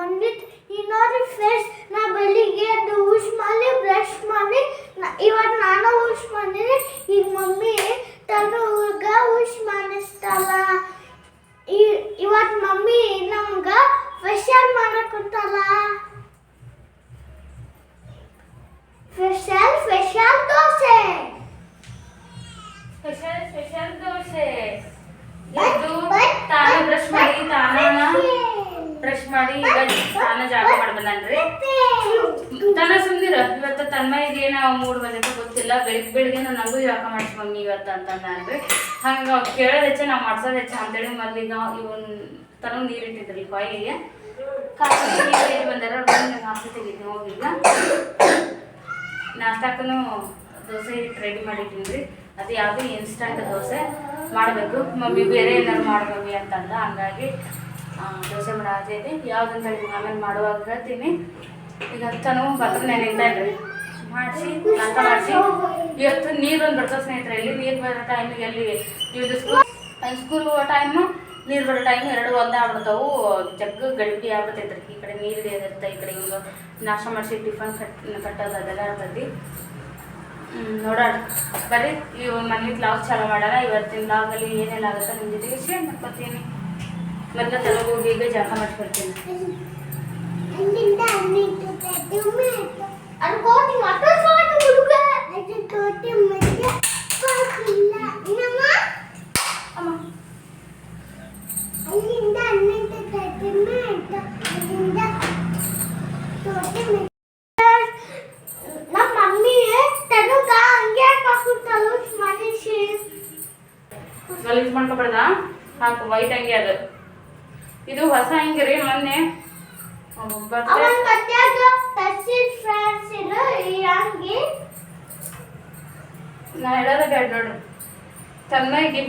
Mummy ಇನ್ನೊಂದು friends ನಾ ಬೆಳಿಗ್ಗೆ ಎದ್ದು ಊಸ್ ಮಾಡಿ ಬ್ರಷ್ ಮಾಡಿ ಇವಾಗ ಇವತ್ತು ನಾನು ಊಸ್ ಮಾಡಿದ್ರೆ ಈಗ ಮಮ್ಮಿ ತನ್ನ ಊಸ್ ಮಾಡಿಸ್ತಾಳ. ಈ- ಇವತ್ತು ಮಮ್ಮಿ ನಮ್ಗೆ ಸ್ಪೆಷಲ್ ಮಾಡಕ್ಕಂತಾಳ ಫ್ರೆಶಲ್ ಫ್ರೆಶಲ್ ದೋಸೆ. Special special dosa. ಎದ್ದು ತಾನ ಬ್ರಷ್ ಮಾಡಿ ತಾನ ಬ್ರಷ್ ಮಾಡಿ ಈಗ ಸ್ನಾನ ಜಾಗ ಮಾಡಿ ಬಂದನ್ರಿ ತನ ಸುಮ್ನಿರ ಇವತ್ತು ತನ್ಮಯಿಗೆ ನಾವು ಮೂಡ್ ಬಂದಿದ್ದ ಗೊತ್ತಿಲ್ಲ. ಬೆಳಿಗ್ಗೆ ಬೆಳಿಗ್ಗೆ ನನಗೂ ಯಾಕ ಮಾಡಿಸಿ ಮಮ್ಮಿ ಇವತ್ತು ಅಂತಂದ್ರಿ ಹಂಗೆ ಹಂಗ ಕೇಳೋದ್ ಹೆಚ್ಚ, ನಾವು ಮಾಡ್ಸೋದು ಹೆಚ್ಚ ಅಂತೇಳಿ ಮೊದ್ಲಿಗ ಇವನ್ ತನಗ್ ನೀರು ಇಟ್ಟಿದ್ರಿ ಬಾಯಿಗೆ. ಕಾಫಿ, ನೀರು ಬಂದಾರ ಕಾಫಿ ತೆಗಿತೀನಿ ಹೋಗಿಲ್ಲ ಈಗ ನಾಷ್ಟಾಕನು ದೋಸೆ ಹಿಟ್ಟು ರೆಡಿ ಮಾಡಿಟ್ಟಿನ್ರಿ. ಅದು ಯಾವುದು ಇನ್ಸ್ಟಂಟ್ ದೋಸೆ. ಮಾಡಬೇಕು. ಮಮ್ಮಿ ಬೇರೆ ಏನಾದ್ರು ಮಾಡ್ಬೇಕು ಅಂತಂದ. ಹಂಗಾಗಿ ಆ, ಆಸೆ ಐತಿ ಯಾವ್ದಂತ ಹೇಳಿ ಆಮೇಲೆ ಮಾಡುವಾಗ ಹೇಳ್ತೀನಿ. ಈಗ ಅಂತನೂ ಬತ್ರ ನೆನೆಗ್ತಾಯಿದ್ರಿ ಮಾಡಿಸಿ ಅಂತ ಮಾಡಿಸಿ. ಇವತ್ತು ನೀರು ಒಂದು ಬರ್ತದೆ ಸ್ನೇಹಿತರೆ ಇಲ್ಲಿ ನೀರು ಬರೋ ಟೈಮಿಗೆ ಎಲ್ಲಿ? ಇವತ್ತು ಸ್ಕೂಲ್ ಸ್ಕೂಲ್ ಹೋಗೋ ಟೈಮು ನೀರು ಬರೋ ಟೈಮ್ ಎರಡು ಒಂದೇ ಆಗ್ಬಿಡ್ತಾವು. ಜಗ್ಗ ಗಡಿಬಿಡಿ ಆಗ್ಬಿಡ್ತೈತ್ರಿ. ಈ ಕಡೆ ನೀರು ಇರುತ್ತೆ ಈ ಕಡೆ ಹಿಂಗೆ ನಾಶ ಮಾಡಿಸಿ ಟಿಫನ್ ಕಟ್ ಕಟ್ಟೋದು ಅದೆಲ್ಲ ಇರ್ತೈತಿ ನೋಡೋಣ. ಬರ್ರಿ ಇವ್ ಮನೆ ಬ್ಲಾಗ್ ಚಾಲೂ ಮಾಡೋಣ. ಇವತ್ತಿನ ಲಾಗಲ್ಲಿ ಏನೆಲ್ಲ ಆಗುತ್ತೋ ನಿಮ್ಮ ಜೊತೆಗೆ ಶೇರ್ ಮಾಡ್ಕೊತೀನಿ. ಮೊದಲ ತಲೆಗೆ ಹೋಗಿ ಈಗ ಜಳಕ ಮಾಡಿಸ್ಕೊಳ್ತೀನಿ ಅಲ್ಲಿಂದ ಅಲ್ಲಿಂದ ಟೊಮೆಟೊ ಅದು ಕೋಟಿ ಮಟರ್ ಸಾಟು ಹುಡುಗ ಅದು ಕೋಟಿ ಮಧ್ಯ ಹಾಕಿಲ್ಲ ನಮ್ಮ ಅಮ್ಮ ಅಲ್ಲಿಂದ ಅಲ್ಲಿಂದ ಟೊಮೆಟೊ ಅಲ್ಲಿಂದ ಟೊಮೆಟೊ ನಮ್ಮ ಮಮ್ಮಿ ತನಗ ಹಂಗೆ ಹಾಕುತ್ತಲ್ಲ ಮನುಷ್ಯ ಗಲೀಜ್ ಮಾಡ್ಕೊಬಾರ್ದ ಹಾಕು ವೈಟ್ ಅಂಗಿ ಅದು ಇದು ಹೊಸ ಅಂಗಿ ರೀ ಮೊನ್ನೆ ಬರ್ತೆ ಅವನ್ ಮಧ್ಯಾಗ ತರ್ಸಿದ್ ಫ್ರೆಂಡ್ಸ್ ಇದು ಈ ಅಂಗಿ ನಾ ಹೇಳೋದ ಬೇಡ ನೋಡ್ರಿ ತನ್ಮಯ್ಗೆ ಇಬ್ರು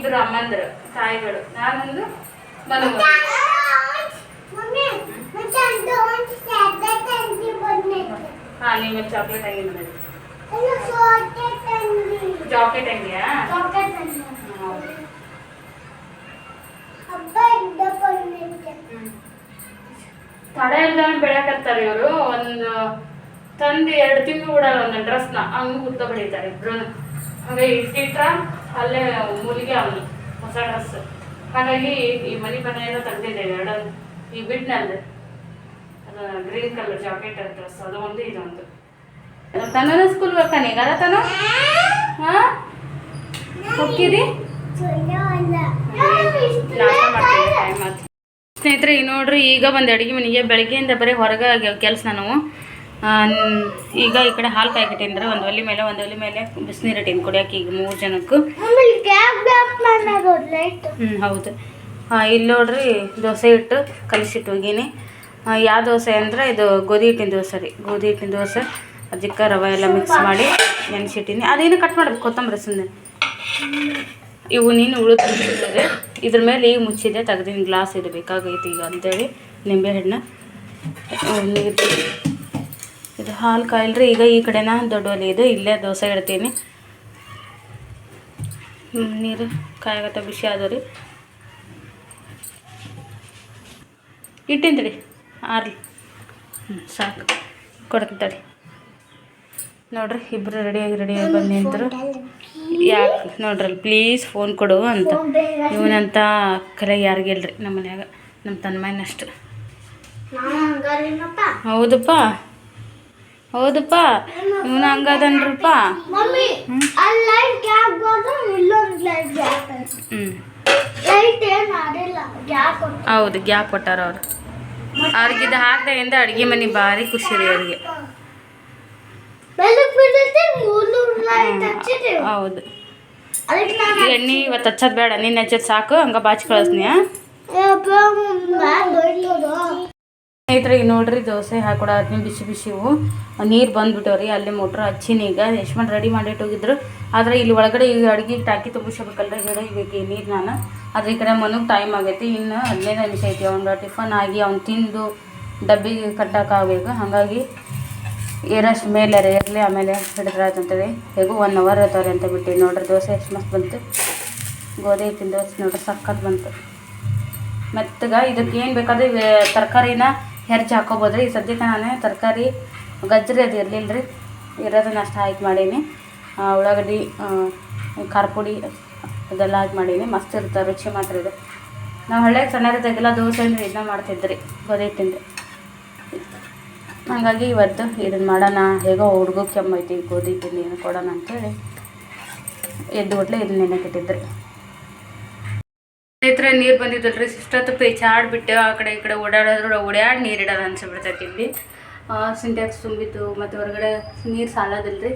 ಅಮ್ಮಂದ್ರು ತಾಯಿಗಳು ನಾನೊಂದು ಮನು ಮಮ್ಮಿ ಮತ್ತೆ ಅದು ಒಂದು ಸ್ಯಾಟರ್ಡ್ ಅಂಗಿ ಬಂದಿತ್ತು ಹಾ ನಿಮ್ಮ ಚಾಕ್ಲೇಟ್ ಅಂಗಿ ಬಂದಿದೆ ಅದು ಸಾಕೆಟ್ ಅಂಗಿ ಜಾಕೆಟ್ ಅಂಗಿಯಾ ಸಾಕೆಟ್ ಅಂಗಿ ಹೌದು. ಹಬ್ಬ ಇದ್ದ ಬಂದಿತ್ತು ತಡೆ ಇಲ್ದಾನೆ ಬೆಳೆಯಕತ್ತಾರೆ ಇವರು ಒಂದು ತಂದು ಎರಡು ತಿಂಗಳು ಬಿಡಲ್ಲ ಒಂದು ಡ್ರೆಸ್ನ ಹಂಗೆ ಉದ್ದ ಬೆಳೀತಾರೆ ಇಬ್ರು ಹಾಗೆ ಇಟ್ಟಿಟ್ರ ಅಲ್ಲೇ ಮೂಲಿಗೆ ಅವನು, ಹೊಸ ಡ್ರೆಸ್ ಹಾಗಾಗಿ ಈ ಮನೆ ಮನೆಯನ್ನು ತೆಗೆದಿದ್ದೇವೆ ಎರಡು. ಈ ಬಿಡ್ನಲ್ಲಿ ಅದು ಗ್ರೀನ್ ಕಲರ್ ಜಾಕೆಟ್ ಡ್ರೆಸ್ ಅದು ಒಂದು ಇದೊಂದು ತನ್ನ ಸ್ಕೂಲ್ ಬರ್ತಾನೆ ಈಗ ಅದ ತನ? ಹಾ? ಸ್ನೇಹಿತರೆ, ಈ ನೋಡ್ರಿ, ಈಗ ಒಂದು ಅಡುಗೆ ಮನೆಗೆ ಬೆಳಗ್ಗೆಯಿಂದ ಬರೀ ಹೊರಗೆ ಕೆಲಸ ನಾವು. ಈಗ ಈ ಕಡೆ ಹಾಲು ಕಾಯ್ಕಿಟ್ಟಿನ್ರಿ ಒಂದು ಒಲೆ ಮೇಲೆ ಒಂದು ಒಲೆ ಮೇಲೆ ಬಿಸಿನೀರು ಇಟ್ಟಿನಿ ಕುಡಿಯೋಕೆ ಈಗ ಮೂರು ಜನಕ್ಕೂ. ಹ್ಞೂ ಹೌದು. ಇಲ್ಲಿ ನೋಡ್ರಿ ದೋಸೆ ಹಿಟ್ಟು ಕಲಿಸಿಟ್ಟು ಹೋಗೀನಿ. ಯಾವ ದೋಸೆ ಅಂದರೆ ಇದು ಗೋಧಿ ಹಿಟ್ಟಿನ ದೋಸೆ ರೀ. ಗೋಧಿ ಹಿಟ್ಟಿನ ದೋಸೆ ಅದಕ್ಕೆ ರವೆ ಎಲ್ಲ ಮಿಕ್ಸ್ ಮಾಡಿ ನೆನೆಸಿಟ್ಟಿನಿ ಅದೇನು ಕಟ್ ಮಾಡಬೇಕು ಕೊತ್ತಂಬರಿ ಸುಮ್ಮನೆ ಇವು ನೀನು ಉಳಿದ್ರೆ ಇದ್ರ ಮೇಲೆ ಈಗ ಮುಚ್ಚಿದೆ ತೆಗ್ದಿನ ಗ್ಲಾಸ್ ಇದು ಬೇಕಾಗೈತಿ ಈಗ ಅಂತೇಳಿ ನಿಂಬೆಹಣ್ಣು ನೀರು. ಇದು ಹಾಲು ಕಾಯಿಲ್ರಿ ಈಗ ಈ ಕಡೆನ ದೊಡ್ಡ ಒಲೆ ಇದು. ಇಲ್ಲೇ ದೋಸೆ ಇಡ್ತೀನಿ. ನೀರು ಕಾಯಗತ್ತ ಬಿಸಿ ಆದವ್ರಿ ಇಟ್ಟಿನ ತಡಿ ಆರ್ಲಿ. ಹ್ಞೂ ಸಾಕು. ಕೊಡ್ತೀನಿ ತಡಿ. ನೋಡ್ರಿ ಇಬ್ಬರು ರೆಡಿಯಾಗಿ ರೆಡಿಯಾಗಿ ಬಂದು ನಿಂತರು. ಯಾಕೆ ನೋಡ್ರಲ್ಲ ಪ್ಲೀಸ್ ಫೋನ್ ಕೊಡು ಅಂತ. ಇವನಂತ ಕಲೆ ಯಾರಿಗಿಲ್ರಿ ನಮ್ಮ ಮನ್ಯಾಗ. ನಮ್ಮ ತನ್ಮಾಯಿನಷ್ಟು ಹೌದಪ್ಪ. ಹೌದಪ್ಪ? ಇವನು ಹಂಗದನ್ರಪ್ಪ? ಹೌದು ಗ್ಯಾಪ್ ಕೊಟ್ಟಾರ ಅವ್ರು. ಅವ್ರಿಗಿದು ಹಾಕ್ದಾಗಿಂದ ಅಡುಗೆ ಮನೆ ಭಾರಿ ಖುಷಿ ರೀ ಅವ್ರಿಗೆ ಹೌದು. ಎಣ್ಣೆ ಇವತ್ತು ಹಚ್ಚೋದು ಬೇಡ ನೀನು ಹಚ್ಚೋದು ಸಾಕು ಹಂಗೆ ಬಾಚಿ ಕಳಿಸ್ನಿ ಸ್ನೇಹಿತರೆ ಈಗ ನೋಡ್ರಿ ದೋಸೆ ಹಾಕೊಡತ್ನಿ ಬಿಸಿ ಬಿಸಿವು ನೀರು ಬಂದ್ಬಿಟ್ಟವ್ರಿ, ಅಲ್ಲಿ ಮೋಟ್ರ್ ಹಚ್ಚಿನಿ ಈಗ. ಯಶ್ಮನ್ ರೆಡಿ ಮಾಡಿಟ್ಟು ಹೋಗಿದ್ರು. ಆದರೆ ಇಲ್ಲಿ ಒಳಗಡೆ ಈಗ ಅಡುಗೆ ಟಾಕಿ ತುಂಬಿಸ್ಬೇಕಲ್ರಿ ಹಿಡಿಬೇಕು ಈ ನೀರು ನಾನು. ಆದರೆ ಈ ಕಡೆ ಮನಗೆ ಟೈಮ್ ಆಗೈತಿ, ಇನ್ನು ಹದಿನೈದು ನಿಮಿಷ ಐತಿ ಅವ್ನ ಟಿಫನ್ ಆಗಿ ಅವ್ನು ತಿಂದು ಡಬ್ಬಿಗೆ ಕಟ್ಟೋಕ್ಕಾಗಬೇಕು ಹಾಗಾಗಿ ಏರಷ್ಟು ಮೇಲೆ ಇರಲಿ ಆಮೇಲೆ ಹಿಡಿದ್ರೆ ಅಂತೇಳಿ. ಹೇಗೂ ಒನ್ ಅವರ್ ಇರ್ತಾರೆ ಅಂತ ಬಿಟ್ಟು. ನೋಡ್ರಿ ದೋಸೆ ಎಷ್ಟು ಮಸ್ತ್ ಬಂತು. ಗೋಧಿ ಹಿಟ್ಟಿನ ದೋಸೆ ನೋಡ್ರಿ ಸಕ್ಕತ್ ಬಂತು. ಮೆತ್ತಗೆ ಇದಕ್ಕೆ ಏನು ಬೇಕಾದ್ರೆ ತರಕಾರಿನ ಹೆರ್ಚಿ ಹಾಕೋಬೋದ್ರಿ. ಈ ಸದ್ಯಕ್ಕೆ ನಾನು ತರಕಾರಿ ಗಜ್ಜರಿ ಅದು ಇರಲಿಲ್ಲ ರೀ ಇರೋದನ್ನ ಅಷ್ಟು ಹಾಕಿ ಮಾಡೀನಿ ಉಳ್ಳಾಗಡ್ಡಿ ಖಾರ ಪುಡಿ ಅದೆಲ್ಲ ಹಾಕಿ ಮಾಡೀನಿ. ಮಸ್ತ್ ಇರುತ್ತೆ, ರುಚಿ ಮಾತ್ರ ಇದು. ನಾವು ಹಳ್ಳಿಯಾಗ ಸಣ್ಣರಿದ್ದಾಗೆಲ್ಲ ದೋಸೆ ಅಂದರೆ ಇದನ್ನ ಮಾಡ್ತಿದ್ರಿ ಹಿಟ್ಟಿಂದ. ಹಾಗಾಗಿ ಇವತ್ತು ಇದನ್ನು ಮಾಡೋಣ. ಹೇಗೋ ಹುಡುಗ ಕೆಮ್ಮೈತಿ, ಗೋಧಿ ಹಿಟ್ಟಿಂದ ಏನು ಕೊಡೋಣ ಅಂತೇಳಿ. ಎದ್ದು ಬಿಟ್ಲೆ ಇದನ್ನ ನೆನಕ್ಕೆ ಇಟ್ಟಿದ್ರಿ ಸ್ನೇಹಿತರೆ, ನೀರು ಬಂದಿದ್ದಲ್ರಿ ಇಷ್ಟೊತ್ತು ಪೇಚಾಡ್ಬಿಟ್ಟು ಆ ಕಡೆ ಈ ಕಡೆ ಓಡಾಡೋದ್ರ ಓಡಾಡಿ ನೀರು ಇಡೋದು ಅನ್ಸಿಬಿಡ್ತೈತಿ ಇಲ್ಲಿ. ಸಿಂಟ್ಯಾಕ್ಸ್ ತುಂಬಿತ್ತು, ಮತ್ತು ಹೊರಗಡೆ ನೀರು ಸಾಲೋದಿಲ್ರಿ.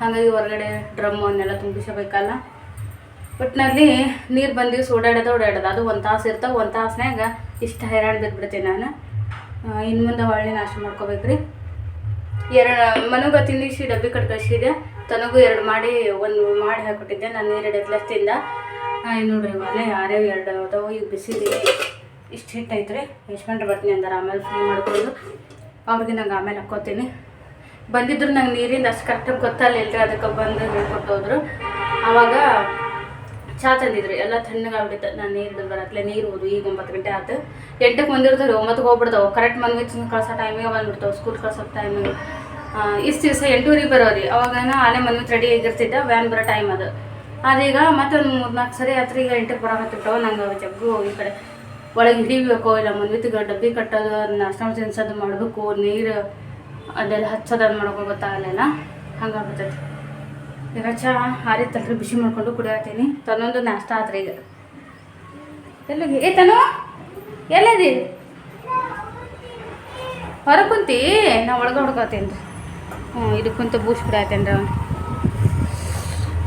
ಹಾಗಾಗಿ ಹೊರಗಡೆ ಡ್ರಮ್ ಅವನ್ನೆಲ್ಲ ತುಂಬಿಸಬೇಕಲ್ಲ. ಒಟ್ಟಿನಲ್ಲಿ ನೀರು ಬಂದಿವ್ಸ್ ಓಡಾಡೋದು ಓಡಾಡೋದು. ಅದು ಒಂದು ತಾಸು ಇರ್ತಾವೆ, ಒಂದು ತಾಸ್ನ್ಯಾಗ ಇಷ್ಟು ಹೈರಾಣ ಬಿದ್ದುಬಿಡ್ತೀನಿ ನಾನು. ಇನ್ನು ಮುಂದೆ ಹೊಳ್ಳಿ ನಾಶ ಮಾಡ್ಕೋಬೇಕ್ರಿ. ಎರಡು, ಮನಗ ತಿಂದಿಸಿ ಡಬ್ಬಿ ಕಟ್ ಕಳಿಸಿದೆ ತನಗೂ ಎರಡು ಮಾಡಿ, ಒಂದು ಮಾಡಿ ಹಾಕಿಬಿಟ್ಟಿದ್ದೆ. ನಾನು ಎರಡು ಗ್ಲಾಸ್ ತಿಂದ ಇನ್ನು ನೋಡ್ರಿ ಒಲೆ ಯಾರ್ಯಾವ ಎರಡು ಅದಾವು ಈಗ ಬಿಸಿಲಿ ಇಷ್ಟು ಹಿಟ್ಟು ರೀ ಯಶ್ಮಂಟ್ರು ಬರ್ತೀನಿ ಅಂದ್ರೆ ಆಮೇಲೆ ಫ್ರೀ ಮಾಡ್ಕೊಂಡು ಅವ್ರಿಗೆ ನಂಗೆ ಆಮೇಲೆ ಹಾಕೋತೀನಿ ಬಂದಿದ್ರು ನಂಗೆ ನೀರಿಂದ ಅಷ್ಟು ಕರೆಕ್ಟಾಗಿ ಗೊತ್ತಲ್ಲಿಲ್ಲ ಅದಕ್ಕೆ ಬಂದು ಹೇಳ್ಕೊಟ್ಟು ಹೋದ್ರು ಆವಾಗ ಚಾ ತಂದಿದ್ರು. ಎಲ್ಲ ತಣ್ಣಗಾಗ್ಬಿಡುತ್ತೆ ನಾನು ನೀರು ಬರತ್ಲೆ, ನೀರು ಹೋದು ಈಗ ಒಂಬತ್ತು ಗಂಟೆ ಆಯ್ತು ಎಂಟಕ್ಕೆ ಬಂದಿರ್ತಾರೆ ಒಂಬತ್ತು ಹೋಗ್ಬಿಡ್ತಾವೆ. ಕರೆಕ್ಟ್ ಮನ್ವಿ ಕಳ್ಸೋ ಟೈಮಿಗೆ ಬಂದ್ಬಿಡ್ತಾವೆ ಸ್ಕೂಲ್ ಕಳ್ಸೋ ಟೈಮಿಗೆ ಇಷ್ಟು ದಿವಸ ಎಂಟೂರಿಗೆ ಬರೋರಿ ಅವಾಗ ಆನೆ ಮನ್ವಿ ರೆಡಿ ಆಗಿರ್ತಿದ್ದ. ವ್ಯಾನ್ ಬರೋ ಟೈಮ್ ಅದು. ಅದೀಗ ಮತ್ತೊಂದು ಮೂರು ನಾಲ್ಕು ಸರಿ ಹತ್ರ ಈಗ ಎಂಟಕ್ಕೆ ಬರೋಕತ್ತಿರ್ತಾವೆ ನಂಗೆ ಜಗ್ಗು ಈ ಕಡೆ. ಒಳಗೆ ಹಿಡಿಬೇಕು ಇಲ್ಲ ಮನ್ವಿತಿಗೆ ಡಬ್ಬಿ ಕಟ್ಟೋದು ನಾಷ್ಟ ತಿನ್ಸೋದು ಮಾಡಬೇಕು, ನೀರು ಅದೆಲ್ಲ ಹಚ್ಚೋದು ಅದು ಮಾಡೋಕೆ ಗೊತ್ತಾಗಲಿಲ್ಲ. ಹಂಗಾಗ್ಬಿಟ್ಟೈತಿ. ಈಗ ಚಾ ತಲ್ರಿ ಬಿಸಿ ಮಾಡಿಕೊಂಡು ಕುಡಿಯತ್ತೀನಿ ತನ್ನೊಂದು ನಾಷ್ಟ ಆತ್ರಿ ಈಗ. ಎಲ್ಲಿಗೆ? ಏ ತನು, ಎಲ್ಲದಿ? ಹೊರ ಕುಂತಿ? ನಾ ಒಳಗೆ ಹುಡ್ಕೋತೀನಿ ರೀ ಹ್ಞೂ ಇದು ಕುಂತು ಬೂಸ್ ಬಿಡತ್ತೇನ್ರಿ ಅವನು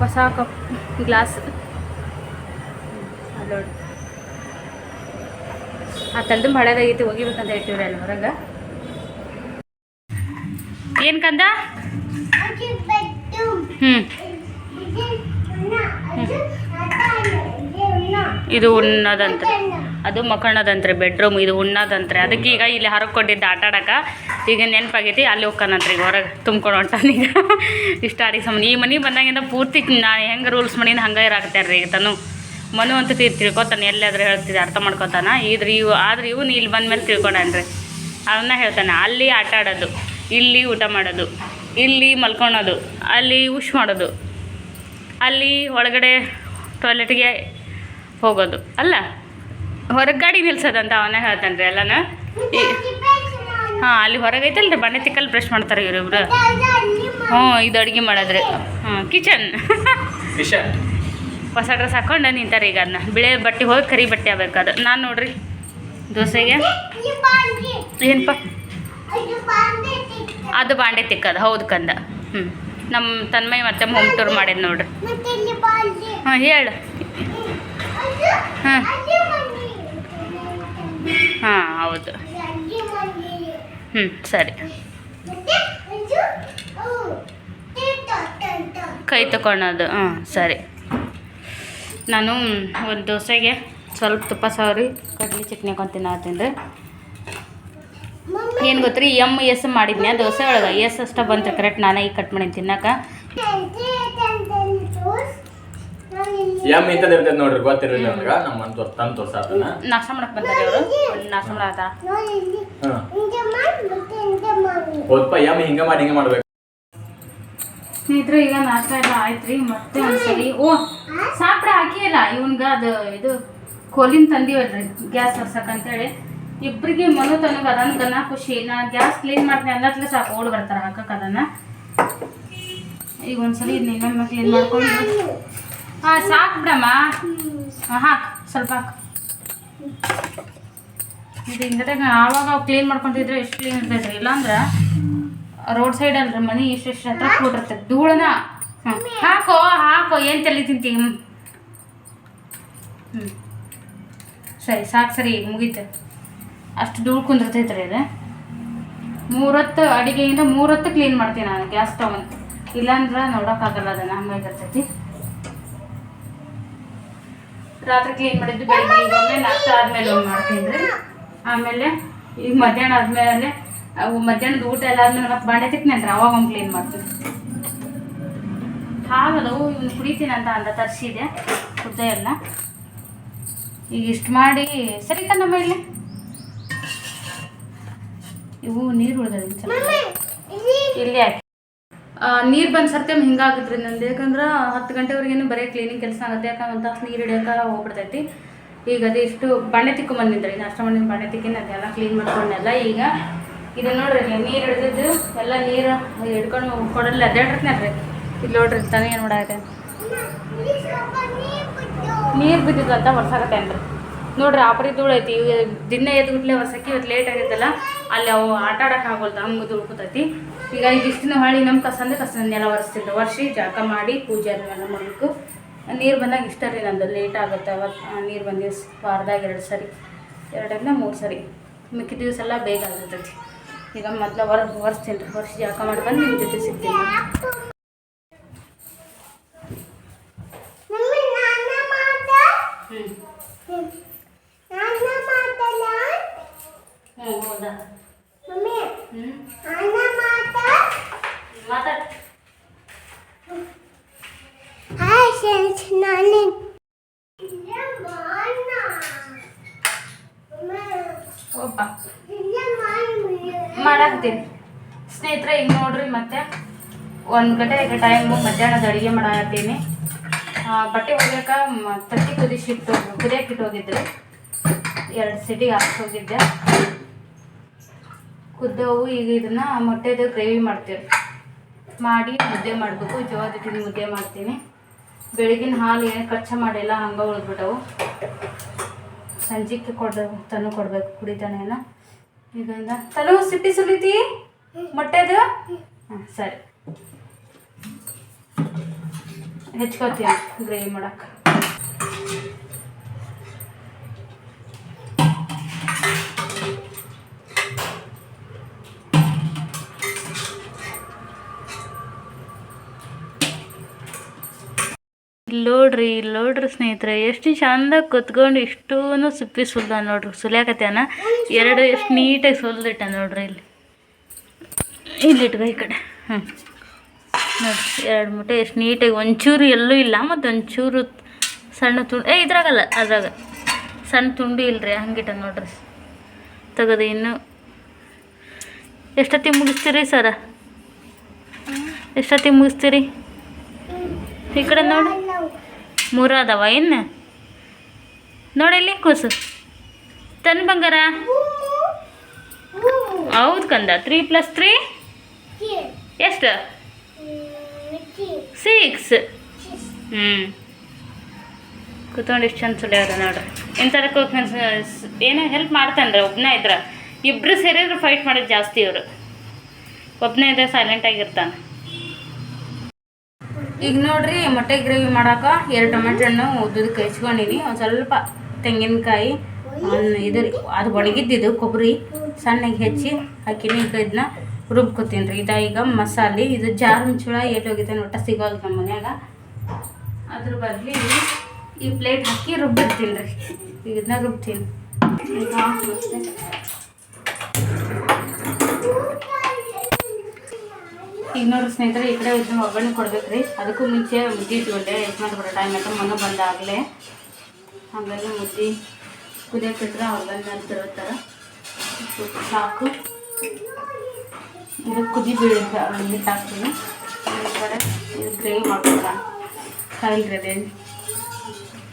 ಹೊಸ ಕಪ್ ಗ್ಲಾಸ್. ಆ ತಲ್ದು ಹಳೇದಾಗೈತಿ ಒಗಿಬೇಕಂತ ಇಟ್ಟಿವ್ರಿ ಅಲ್ಲಿ ಹೊರಗೆ. ಏನು ಕಂದ? ಹ್ಞೂ ಇದು ಉಣ್ಣ ಅದು ಅಟ್ಟ ಇದು ಉಣ್ಣ ಇದು ಉಣ್ಣದಂತ್ರಿ. ಅದು ಮಕ್ಕಳದಂತ್ರಿ ಬೆಡ್ರೂಮ್ ಇದು ಉಣ್ಣದಂತ್ರಿ. ಅದಕ್ಕೆ ಈಗ ಇಲ್ಲಿ ಹೊರಗೆ ಕೊಟ್ಟಿದ್ದೆ ಆಟ ಆಡಕ್ಕೆ ಈಗ ನೆನಪಾಗೈತಿ, ಅಲ್ಲಿ ಹೋಗ್ಕನಂತ್ರಿ ಈಗ ಹೊರಗೆ ತುಂಬ್ಕೊಂಡು ಹೊಂಟಾನ ಈಗ. ಇಷ್ಟ ಆಡಿಗೆ ಸಂಬಂಧ ಈ ಮನೆ ಬಂದಾಗಿಂದ ಪೂರ್ತಿ ನಾನು ಹೆಂಗೆ ರೂಲ್ಸ್ ಮಾಡೀನಿ ಹಂಗೆ ಇರಾಕ್ತಾರೆ ರೀ ಈಗ ತನು. ಮನು ಅಂತ ತೀರ್ ತಿಳ್ಕೊತಾನೆ ಎಲ್ಲಾದ್ರೂ ಹೇಳ್ತಿದ್ದೆ ಅರ್ಥ ಮಾಡ್ಕೊತಾನ. ಇದ್ರ ಇವು, ಆದ್ರೆ ಇವು ಇಲ್ಲಿ ಬಂದ ಮೇಲೆ ತಿಳ್ಕೊಂಡ್ರಿ ಅವನ್ನ ಹೇಳ್ತಾನೆ, ಅಲ್ಲಿ ಆಟ ಆಡೋದು, ಇಲ್ಲಿ ಊಟ ಮಾಡೋದು, ಇಲ್ಲಿ ಮಲ್ಕೊಳೋದು, ಅಲ್ಲಿ ಉಶ್ ಮಾಡೋದು, ಅಲ್ಲಿ ಒಳಗಡೆ ಟಾಯ್ಲೆಟ್ಗೆ ಹೋಗೋದು. ಅಲ್ಲ ಹೊರಗೆ ಗಾಡಿ ನಿಲ್ಸೋದಂತ ಅವನೇ ಹೇಳ್ತಾನೆ ರೀ ಎಲ್ಲನ. ಹಾಂ ಅಲ್ಲಿ ಹೊರಗೆ ರೀ ಬಣ್ಣೆ ತಿಕ್ಕಲ್ಲಿ ಬ್ರಷ್ ಮಾಡ್ತಾರೆ ಇವರಿಬ್ರು ಹ್ಞೂ ಇದು ಅಡುಗೆ ಮಾಡೋದ್ರಿ. ಹ್ಞೂ ಕಿಚನ್. ಹೊಸ ಡ್ರೆಸ್ ಹಾಕೊಂಡು ನಿಂತಾರೆ ಈಗ ಅದನ್ನ. ಬಿಳೆ ಬಟ್ಟೆ ಹೋಗಿ ಕರಿ ಬಟ್ಟೆ ಆಗ್ಬೇಕದು ನಾನು ನೋಡ್ರಿ ದೋಸೆಗೆ. ಏನಪ್ಪ ಅದು ಬಾಂಡೆ ತಿಕ್ಕದು ಹೌದು ಕಂದ. ಹ್ಞೂ ನಮ್ಮ ತನ್ಮಯ್ ಮತ್ತೆ ಹೋಮ್ ಟೂರ್ ಮಾಡಿದ್ ನೋಡ್ರಿ. ಹಾಂ ಹೇಳು. ಹಾಂ. ಹಾಂ ಹೌದು. ಹ್ಞೂ ಸರಿ. ಕೈ ತಗೊಳೋದು ಹಾಂ ಸರಿ. ನಾನು ಒಂದು ದೋಸೆಗೆ ಸ್ವಲ್ಪ ತುಪ್ಪ ಸವರಿ ಕಡ್ಲಿ ಚಟ್ನಿ ಹಾಕೊಂಡು ತಿನ್ನತ್ತೀನಿ ರೀ ಏನು ಗೊತ್ತ್ರಿ? ಎಂ ಎಸ್ ಮಾಡಿದ್ನಿ ದೋಸೆ ಒಳಗೆ? ಎಸ್ ಅಷ್ಟ ಬಂತು ಕರೆಕ್ಟ್ ನಾನೇ ಈಗ ಕಟ್ ಮಾಡೀನಿ ತಿನ್ನಕ್ಕೆ ಟಂಟೆ ಟಂಟೆ ಟೋಸ್ ನಾನು ಇಲ್ಲಿ ಎಂ ಇಂತ ಇರ್ತೈತೆ ನೋಡ್ರಿ ಗೊತ್ತಿರಲಿಲ್ಲ ನನಗ ನಮ್ಮ ಮನ್ ತೋರ್ಸ್ ತಂದು ತೋರ್ಸಾತನ ನಾಷ್ಟ ಮಾಡಕ್ಕೆ ಬಂದಾರೆ ಅವರು? ನಾಷ್ಟ ಮಾಡತ್ತ ನೋಡಿ ಇಲ್ಲಿ ಹಾಂ. ಹಿಂಗೆ ಮಾಡಿ ಮತ್ತೆ ಹಿಂಗೆ ಮಾಡಿ. ಹೋದ್ಪ ಎಂ ಹಿಂಗ ಮಾಡಿ ಹಿಂಗ ಮಾಡ್ಬೇಕು. ಸ್ನೇಹಿತರೆ ಈಗ ನಾಷ್ಟ ಎಲ್ಲ ಆಯ್ತು ರೀ ಮತ್ತೆ ಒಂದ್ಸಲಿ ಓ ಸಾಪ್ರ ಹಾಕಿಯಲ್ಲ ಇವನ್ಗ ಅದು ಇದು ಕೋಲಿನ ತಂದಿವಲ್ರಿ ಗ್ಯಾಸ್ ಹರ್ಸಕ್ಕಂತೇಳಿ ಇಬ್ಬರಿಗೆ ಮನು ತನಗ ಅದನ್ನ ಖುಷಿ. ನಾ ಗ್ಯಾಸ್ ಕ್ಲೀನ್ ಮಾಡ್ತೀನಿ ಅನ್ನತ್ಲೆ ಸಾಕು ಓಡ್ ಬರ್ತಾರ ಹಾಕಕ್ ಅದನ್ನ. ಈಗ ಒಂದ್ಸಲಿ ಇದನ್ನ ಇನ್ನೊಮ್ಮೆ ಕ್ಲೀನ್ ಮಾಡ್ಕೊಂಡು ಹಾಂ, ಸಾಕು ಬಿಡಮ್ಮ. ಹಾಕು. ಸ್ವಲ್ಪ ಹಾಕು. ಇದು ಹಿಂಗದಾಗ ಆವಾಗ ಕ್ಲೀನ್ ಮಾಡ್ಕೊಂಡಿದ್ರೆ ಎಷ್ಟು ಕ್ಲೀನ್ ಇರ್ತೈತೆ ಇಲ್ಲಾಂದ್ರೆ ರೋಡ್ ಸೈಡ್ ಅಲ್ರಿ ಮನೆ, ಇಷ್ಟು ಹತ್ರ ಕೂಡಿರ್ತೈತೆ. ಧೂಳನ. ಹಾಕೋ ಹಾಕೋ. ಏನು ತಲೆ ತಿಂತೀವಿ ಹ್ಞೂ ಸರಿ, ಸಾಕು ಸರಿ, ಈಗ ಮುಗೀತು. ಅಷ್ಟು ಧೂಳು ಕುಂದಿರ್ತೈತೆ ರೀ ಇದು. ಮೂರತ್ತು ಅಡಿಗೆಯಿಂದ ಮೂರತ್ತು ಕ್ಲೀನ್ ಮಾಡ್ತೀನಿ ನಾನು, ಗ್ಯಾಸ್ ತಗೊಂಡು ಇಲ್ಲಾಂದ್ರೆ ನೋಡೋಕ್ಕಾಗಲ್ಲ ಅದನ್ನು. ಹಂಗಾಗಿರ್ತೈತಿ ರಾತ್ರಿ ಕ್ಲೀನ್ ಮಾಡಿದ್ದು ಬೆಳಗ್ಗೆ ಈಗ ಒಮ್ಮೆ ನಾಷ್ಟ ಆದ್ಮೇಲೆ ಒಂದು ಮಾಡ್ತೀನಿ ರೀ. ಆಮೇಲೆ ಈಗ ಮಧ್ಯಾಹ್ನ ಆದ್ಮೇಲೆ ಅವು ಮಧ್ಯಾಹ್ನದ ಊಟ ಎಲ್ಲ ಆದ್ಮೇಲೆ ಮತ್ತೆ ಬಾಂಡೆ ತಿಕ್ನೇನ್ರಿ ಅವಾಗ ಒಂದು ಕ್ಲೀನ್ ಮಾಡ್ತೀನಿ. ಹಾಗದವು ಇವ್ನು ಕುಡಿತೀನಿ ಅಂತ ಅಂದ ತರಿಸಿದೆ ಉದ್ದ ಎಲ್ಲ ಈಗ ಇಷ್ಟು ಮಾಡಿ ಸರಿ ಕಣ್ಣಮ್ಮ ಇಲ್ಲಿ ಇವು ನೀರು ಉಳಿದ ಇಲ್ಲಿ ಹಾಕಿ ನೀರು ಬಂದು ಸರ್ತಿ ಹಿಂಗಾಗತ್ರಿ ನಂದು. ಯಾಕಂದ್ರೆ ಹತ್ತು ಗಂಟೆವರೆಗೇನು ಬರೀ ಕ್ಲೀನಿಂಗ್ ಕೆಲಸ ಆಗುತ್ತೆ. ಯಾಕಂದ್ರೆ ತಾಸು ನೀರು ಹಿಡಿಯೋಕೆ ಹೋಗ್ಬಿಡ್ತೈತಿ. ಈಗ ಅದೇ ಇಷ್ಟು ಬಾಣೆ ರೀ ನಾಷ್ಟ ಮಾಡಿದ ಬಾಣೆ ತಿಕ್ಕಿನ ಅದೆಲ್ಲ ಕ್ಲೀನ್ ಮಾಡ್ಕೊಂಡೆಲ್ಲ ಈಗ ಇದು ನೋಡ್ರಿ ನೀರು ಹಿಡಿದಿದ್ದು ಎಲ್ಲ ನೀರು ಹಿಡ್ಕೊಂಡು ಕೊಡಲ್ಲ. ಅಡ್ಡಾಡ್ರಿ ಇಲ್ಲಿ ನೋಡ್ರಿ ತಾನೇ ಸ್ವಲ್ಪ ನೀರು ಬಿದ್ದಿದ್ದು ಅಂತ ವರ್ಷಾಕತ್ತೇನ್ರಿ ನೋಡ್ರಿ ಆಪರಿ ಧೂಳು ಐತಿ. ಈಗ ದಿನ ಎದ್ಬಿಟ್ಲೆ ವರ್ಷಕ್ಕೆ ಇವತ್ತು ಲೇಟ್ ಆಗೈತಲ್ಲ, ಅಲ್ಲಿ ಅವು ಆಟ ಆಡಕ್ಕೆ ಆಗೋಲ್ದು ಹಂಗೆ ದುಳ್ಕೊತೈತಿ ಈಗ ಇದಿಷ್ಟು ಹಾಳಿ ನಮ್ಮ ಕಸ ಅಂದ್ರೆ ಕಸ ನೆಲ ಒರೆಸ್ತಿಲ್ಲ ವರ್ಷಿ ಜಳಕ ಮಾಡಿ ಪೂಜೆ ಅದನ್ನೆಲ್ಲ ಮಾಡಬೇಕು. ನೀರು ಬಂದಾಗ ಇಷ್ಟ ರೀ ನಂದು ಲೇಟ್ ಆಗುತ್ತೆ ಅವತ್ತು ನೀರು ಬಂದು ವಾರದಾಗ ಎರಡು ಸರಿ, ಎರಡರಿಂದ ಮೂರು ಸರಿ. ಮಿಕ್ಕಿದ ದಿವಸ ಎಲ್ಲ ಬೇಗ ಆಗಿರ್ತೈತಿ ಈಗ ಮೊದಲು ಹೊರ ಒರೆಸ್ತೀನಿ ರೀ ವರ್ಷ ಜಳಕ ಮಾಡಿ ಬಂದು ನಿಮ್ಮ ಜೊತೆ ಸಿಗ್ತೀನಿ. ಹ್ಞೂ ಮಾಡಾಕ್ತೀನಿ. ಸ್ನೇಹಿತರೆ ಈಗ ನೋಡ್ರಿ ಮತ್ತೆ. ಒಂದು ಗಂಟೆ ಟೈಮು ಮಧ್ಯಾಹ್ನದ ಅಡುಗೆ ಮಾಡಾಕತ್ತೀನಿ. ಬಟ್ಟೆ ಒಗ್ಯಾಕ ತಟ್ಟಿ ಕುದಿಸಿಟ್ಟು ಕುದಿಯಕ್ಕೆ ಇಟ್ಟು ಹೋಗಿದ್ದೆ ಎರಡು ಸಿಟಿಗೆ ಹಾಕಿ ಹೋಗಿದ್ದೆ. ಕುದ್ದವು ಈಗ ಇದನ್ನ ಮೊಟ್ಟೆದು ಗ್ರೇವಿ ಮಾಡ್ತೀವಿ. ಮಾಡಿ ಮುದ್ದೆ ಮಾಡಬೇಕು ಜೋಳದ ಹಿಟ್ಟಿನ ಮುದ್ದೆ ಮಾಡ್ತೀನಿ. ಬೆಳಗಿನ ಹಾಲು ಏನು ಖರ್ಚ ಮಾಡಿಲ್ಲ, ಹಂಗೆ ಉಳಿದ್ಬಿಟ್ಟವು. ಸಂಜೆಗೆ ಕೊಡ ತನು ಕೊಡಬೇಕು ಕುಡಿತಾನೇನ ಇದರಿಂದ, ತನು ಸಿಟ್ಟಿ ಸುಲಿತಿ ಮೊಟ್ಟೆದು? ಹಾಂ ಸರಿ. ಹೆಚ್ಕೋತೀನಿ ಗ್ರೇವಿ ಮಾಡಕ್ಕೆ ನೋಡ್ರಿ ಇಲ್ಲಿ ನೋಡ್ರಿ ಸ್ನೇಹಿತರೆ, ಎಷ್ಟು ಚಂದ ಕುತ್ಕೊಂಡು ಇಷ್ಟೂ ಸುಪ್ಪಿ ಸುಲ್ದ ನೋಡ್ರಿ ಸುಲಿಯಾಕತ್ಯಾನ ಎರಡು ಎಷ್ಟು ನೀಟಾಗಿ ಸುಲ್ದಿಟ್ಟ ನೋಡ್ರಿ ಇಲ್ಲಿ. ಇಲ್ಲಿ ಇಟ್ಕೊ ಈ ಕಡೆ. ಹ್ಞೂ ನೋಡ್ರಿ, ಎರಡು ಮೂಟೆ ಎಷ್ಟು ನೀಟಾಗಿ, ಒಂಚೂರು ಎಲ್ಲೂ ಇಲ್ಲ ಮತ್ತು ಒಂಚೂರು ಸಣ್ಣ ತುಂಡು ಏ, ಇದ್ರಾಗಲ್ಲ, ಅದ್ರಾಗ. ಸಣ್ಣ ತುಂಡು ಇಲ್ರಿ, ಹಂಗಿಟ್ಟ ನೋಡ್ರಿ. ತಗೋದು ಇನ್ನು. ಎಷ್ಟೊತ್ತಿಗೆ ಮುಗಿಸ್ತೀರಿ ಸರ? ಎಷ್ಟೊತ್ತಿಗೆ ಮುಗಿಸ್ತೀರಿ? ಈ ಕಡೆ ನೋಡಿ. ಮೂರು ಅದಾವ ಏನು ನೋಡಿಲ್ಲಿ ಕೂಸು. ತನ್ ಬಂಗಾರ? ಹೌದು ಕಂದ ತ್ರೀ ಪ್ಲಸ್ ತ್ರೀ ಎಷ್ಟು? ಸಿಕ್ಸ್ ಹ್ಞೂ ಕೂತ್ಕೊಂಡು ಇಷ್ಟು ಚಂದ ಸುಳಿಯೋರು ನೋಡ್ರಿ ಇಂಥದಕ್ಕೆ ಏನೋ ಹೆಲ್ಪ್ ಮಾಡ್ತಾನ್ರಿ ಒಬ್ಬನೇ ಇದ್ರ. ಇಬ್ಬರು ಸೇರಿದ್ರೆ ಫೈಟ್ ಮಾಡೋದು ಜಾಸ್ತಿ ಇವರು. ಒಬ್ಬನೇ ಇದ್ರೆ ಸೈಲೆಂಟಾಗಿರ್ತಾನೆ ಈಗ ನೋಡ್ರಿ ಮೊಟ್ಟೆ ಗ್ರೇವಿ ಮಾಡಾಕ ಎರಡು ಟೊಮೆಟೊ ಹಣ್ಣು ಉದ್ದದಕ್ಕೆ ಹೆಚ್ಕೊಂಡಿನಿ ಒಂದು ಸ್ವಲ್ಪ ತೆಂಗಿನಕಾಯಿ, ಒಂದು ಇದು ಅದು ಒಣಗಿದ್ದಿದ್ದು ಕೊಬ್ಬರಿ ಸಣ್ಣಗೆ ಹೆಚ್ಚಿ ಹಾಕಿನಿ ಈಗ ಇದನ್ನ ರುಬ್ಕೊತೀನಿ ರೀ. ಇದು ಈಗ ಮಸಾಲೆ, ಇದು ಜಾರ್ ಮುಚ್ಚಳ ಹೋಗಿದೆ ಒಟ್ಟ ಸಿಗೋಲ್ಲ ನಮ್ಮ ಮನ್ಯಾಗ. ಅದ್ರ ಬದಲಿ ಈ ಪ್ಲೇಟ್ ಹಾಕಿ ರುಬ್ಬಿರ್ತೀನಿ ರೀ. ಈಗ ಇದನ್ನ ರುಬ್ತೀನಿ. ನೋಡ್ರಿ ಸ್ನೇಹಿತರೆ, ಈ ಕಡೆ ಇದನ್ನ ಒಗ್ಗರಣೆ ಕೊಡ್ಬೇಕು ರೀ ಅದಕ್ಕೂ ಮುಂಚೆ ಮುದ್ದೆ ಇಟ್ಕೊಂಡೆ ಎಷ್ಟು ಬರೋ ಟೈಮ್ ಆಯ್ತು ಮಗ ಬಂದಾಗಲೇ. ಹಾಗಾಗಿ ಮುದ್ದೆ ಕುದಿಯಕ್ಕೆ ಒಗ್ಗರಣೆ ಅಂತ ಸಾಕು. ಇದು ಕುದಿ ಬೀಳುತ್ತೆ ಸಾಕ್ತೀನಿ ಈ ಕಡೆ ಇದು ಗ್ರೇವಿ ಮಾಡ್ಕೊಳ ಕಾಯಿಲ್